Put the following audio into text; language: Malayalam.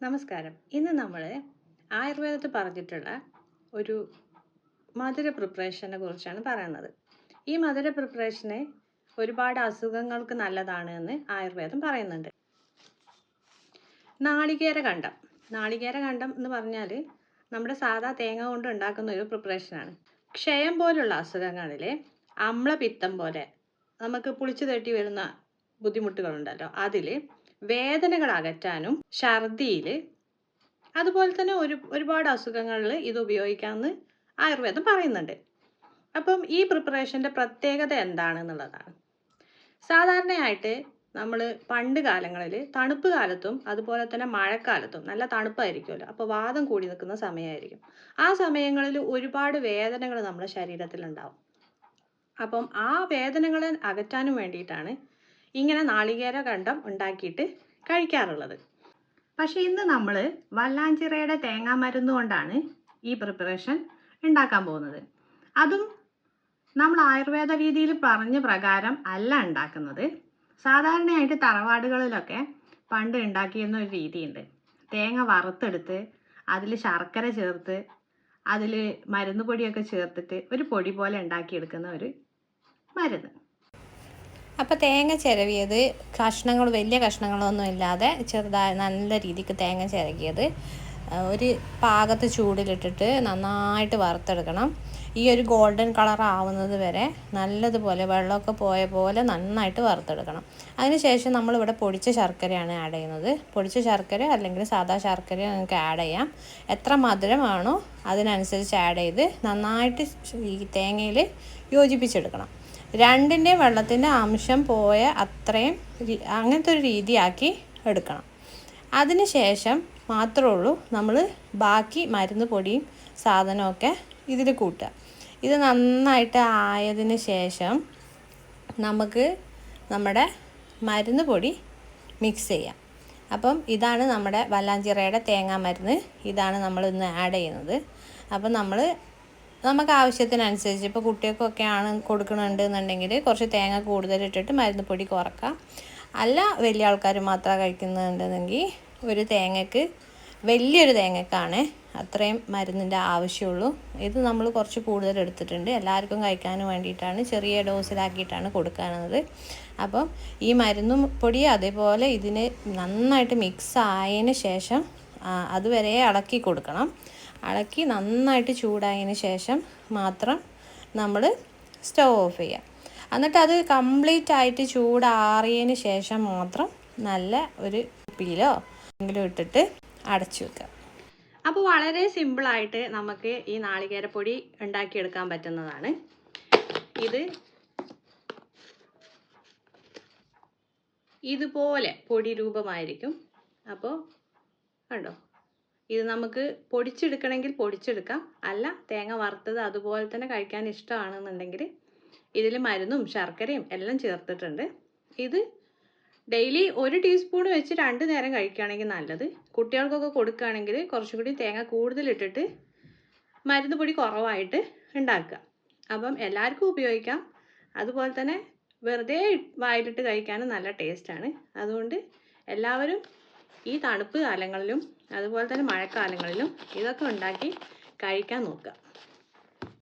നമസ്കാരം. ഇന്ന് നമ്മൾ ആയുർവേദത്തിൽ പറഞ്ഞിട്ടുള്ള ഒരു മധുര പ്രിപ്പറേഷനെ കുറിച്ചാണ് പറയുന്നത്. ഈ മധുര പ്രിപ്പറേഷനെ ഒരുപാട് അസുഖങ്ങൾക്ക് നല്ലതാണ് എന്ന് ആയുർവേദം പറയുന്നുണ്ട്. നാളികേര കണ്ടം. നാളികേര കണ്ടം എന്ന് പറഞ്ഞാൽ നമ്മുടെ സാധാ തേങ്ങ കൊണ്ട് ഉണ്ടാക്കുന്ന ഒരു പ്രിപ്പറേഷനാണ് ക്ഷയം പോലുള്ള അസുഖങ്ങളിൽ അമ്ലപിത്തം പോലെ നമുക്ക് പുളിച്ചു തട്ടി വരുന്ന ബുദ്ധിമുട്ടുകളുണ്ടല്ലോ. അതിൽ വേദനകൾ അകറ്റാനും ഛർദിയിൽ അതുപോലെ തന്നെ ഒരു ഒരുപാട് അസുഖങ്ങളിൽ ഇത് ഉപയോഗിക്കാമെന്ന് ആയുർവേദം പറയുന്നുണ്ട്. അപ്പം ഈ പ്രിപ്പറേഷന്റെ പ്രത്യേകത എന്താണെന്നുള്ളതാണ്. സാധാരണയായിട്ട് നമ്മൾ പണ്ട് കാലങ്ങളിൽ തണുപ്പ് കാലത്തും അതുപോലെ തന്നെ മഴക്കാലത്തും നല്ല തണുപ്പായിരിക്കുമല്ലോ. അപ്പോൾ വാദം കൂടി നിൽക്കുന്ന സമയമായിരിക്കും. ആ സമയങ്ങളിൽ ഒരുപാട് വേദനകൾ നമ്മുടെ ശരീരത്തിൽ ശരീരത്തിലുണ്ടാവും. അപ്പം ആ വേദനകളെ അകറ്റാനും വേണ്ടിയിട്ടാണ് ഇങ്ങനെ നാളികേര കണ്ടം ഉണ്ടാക്കിയിട്ട് കഴിക്കാറുള്ളത്. പക്ഷേ ഇന്ന് നമ്മൾ വല്ലാഞ്ചിറയുടെ തേങ്ങാ മരുന്ന് കൊണ്ടാണ് ഈ പ്രിപ്പറേഷൻ ഉണ്ടാക്കാൻ പോകുന്നത്. അതും നമ്മൾ ആയുർവേദ രീതിയിൽ പറഞ്ഞ പ്രകാരം അല്ല ഉണ്ടാക്കുന്നത്. സാധാരണയായിട്ട് തറവാടുകളിലൊക്കെ പണ്ട് ഉണ്ടാക്കിയിരുന്ന ഒരു രീതിയുണ്ട്. തേങ്ങ വറുത്തെടുത്ത് അതിൽ ശർക്കര ചേർത്ത് അതിൽ മരുന്ന് പൊടിയൊക്കെ ചേർത്തിട്ട് ഒരു പൊടി പോലെ ഉണ്ടാക്കിയെടുക്കുന്ന ഒരു മരുന്ന്. അപ്പോൾ തേങ്ങ ചിരവിയത് കഷ്ണങ്ങൾ വലിയ കഷ്ണങ്ങളൊന്നും ഇല്ലാതെ ചെറുതായി നല്ല രീതിക്ക് തേങ്ങ ചിരകിയത്. ഒരു പാകത്ത് ചൂടിലിട്ടിട്ട് നന്നായിട്ട് വറുത്തെടുക്കണം. ഈ ഒരു ഗോൾഡൻ കളർ ആവുന്നത് വരെ നല്ലതുപോലെ വെള്ളമൊക്കെ പോയ പോലെ നന്നായിട്ട് വറുത്തെടുക്കണം. അതിനുശേഷം നമ്മളിവിടെ പൊടിച്ച ശർക്കരയാണ് ആഡ് ചെയ്യുന്നത്. പൊടിച്ച ശർക്കര അല്ലെങ്കിൽ സാദാ ശർക്കര നിങ്ങൾക്ക് ആഡ് ചെയ്യാം. എത്ര മധുരമാണോ അതിനനുസരിച്ച് ആഡ് ചെയ്ത് നന്നായിട്ട് ഈ തേങ്ങയിൽ യോജിപ്പിച്ചെടുക്കണം. രണ്ടിന്റെ വെള്ളത്തിന്റെ അംശം പോയ അത്രയും അങ്ങനത്തെ ഒരു രീതിയാക്കി എടുക്കണം. അതിന് ശേഷം മാത്രമേ ഉള്ളൂ നമ്മൾ ബാക്കി മരുന്ന് പൊടിയും സാധനമൊക്കെ ഇതിൽ കൂട്ടുക. ഇത് നന്നായിട്ട് ആയതിന് ശേഷം നമുക്ക് നമ്മുടെ മരുന്ന് പൊടി മിക്സ് ചെയ്യാം. അപ്പം ഇതാണ് നമ്മുടെ വല്ലാഞ്ചിറയുടെ തേങ്ങാ മരുന്ന്. ഇതാണ് നമ്മൾ ഇന്ന് ആഡ് ചെയ്യുന്നത്. അപ്പം നമ്മൾ നമുക്ക് ആവശ്യത്തിനനുസരിച്ച് ഇപ്പോൾ കുട്ടികൾക്കൊക്കെ ആണ് കൊടുക്കണുണ്ട് എന്നുണ്ടെങ്കിൽ കുറച്ച് തേങ്ങ കൂടുതലിട്ടിട്ട് മരുന്ന് പൊടി കുറക്കാം. അല്ല വലിയ ആൾക്കാർ മാത്രം കഴിക്കുന്നുണ്ടെങ്കിൽ ഒരു തേങ്ങക്ക് വലിയൊരു തേങ്ങക്കാണ് അത്രയും മരുന്നിന്റെ ആവശ്യമുള്ളൂ. ഇത് നമ്മൾ കുറച്ച് കൂടുതൽ എടുത്തിട്ടുണ്ട്. എല്ലാവർക്കും കഴിക്കാൻ വേണ്ടിയിട്ടാണ് ചെറിയ ഡോസിലാക്കിയിട്ടാണ് കൊടുക്കാനുള്ളത്. അപ്പം ഈ മരുന്നും പൊടി അതേപോലെ ഇതിന് നന്നായിട്ട് മിക്സ് ആയതിന് ശേഷം അതുവരെ ഇളക്കി കൊടുക്കണം. ഇളക്കി നന്നായിട്ട് ചൂടായതിന് ശേഷം മാത്രം നമ്മൾ സ്റ്റവ് ഓഫ് ചെയ്യുക എന്നിട്ട് അത് കംപ്ലീറ്റ് ആയിട്ട് ചൂടാറിയതിന് ശേഷം മാത്രം നല്ല ഒരു കുപ്പിയിലോ എങ്കിലും ഇട്ടിട്ട് അടച്ചു വെക്കുക അപ്പോൾ വളരെ സിമ്പിളായിട്ട് നമുക്ക് ഈ നാളികേരപ്പൊടി ഉണ്ടാക്കിയെടുക്കാൻ പറ്റുന്നതാണ്. ഇത് ഇതുപോലെ പൊടി രൂപമായിരിക്കും. അപ്പോൾ കണ്ടോ? ഇത് നമുക്ക് പൊടിച്ചെടുക്കണമെങ്കിൽ പൊടിച്ചെടുക്കാം. അല്ല തേങ്ങ വറുത്തത് അതുപോലെ തന്നെ കഴിക്കാൻ ഇഷ്ടമാണെന്നുണ്ടെങ്കിൽ ഇതിൽ മരുന്നും ശർക്കരയും എല്ലാം ചേർത്തിട്ടുണ്ട്. ഇത് ഡെയിലി ഒരു ടീസ്പൂൺ വെച്ച് രണ്ട് നേരം കഴിക്കുകയാണെങ്കിൽ നല്ലത്. കുട്ടികൾക്കൊക്കെ കൊടുക്കുകയാണെങ്കിൽ കുറച്ചുകൂടി തേങ്ങ കൂടുതലിട്ടിട്ട് മരുന്ന് പൊടി കുറവായിട്ട് ഉണ്ടാക്കുക. അപ്പം എല്ലാവർക്കും ഉപയോഗിക്കാം. അതുപോലെ തന്നെ വെറുതെ വായിലിട്ട് കഴിക്കാനും നല്ല ടേസ്റ്റാണ് അതുകൊണ്ട് എല്ലാവരും ഈ തണുപ്പ് കാലങ്ങളിലും അതുപോലെ തന്നെ മഴക്കാലങ്ങളിലും ഇതൊക്കെ ഉണ്ടാക്കി കഴിക്കാൻ നോക്കുക.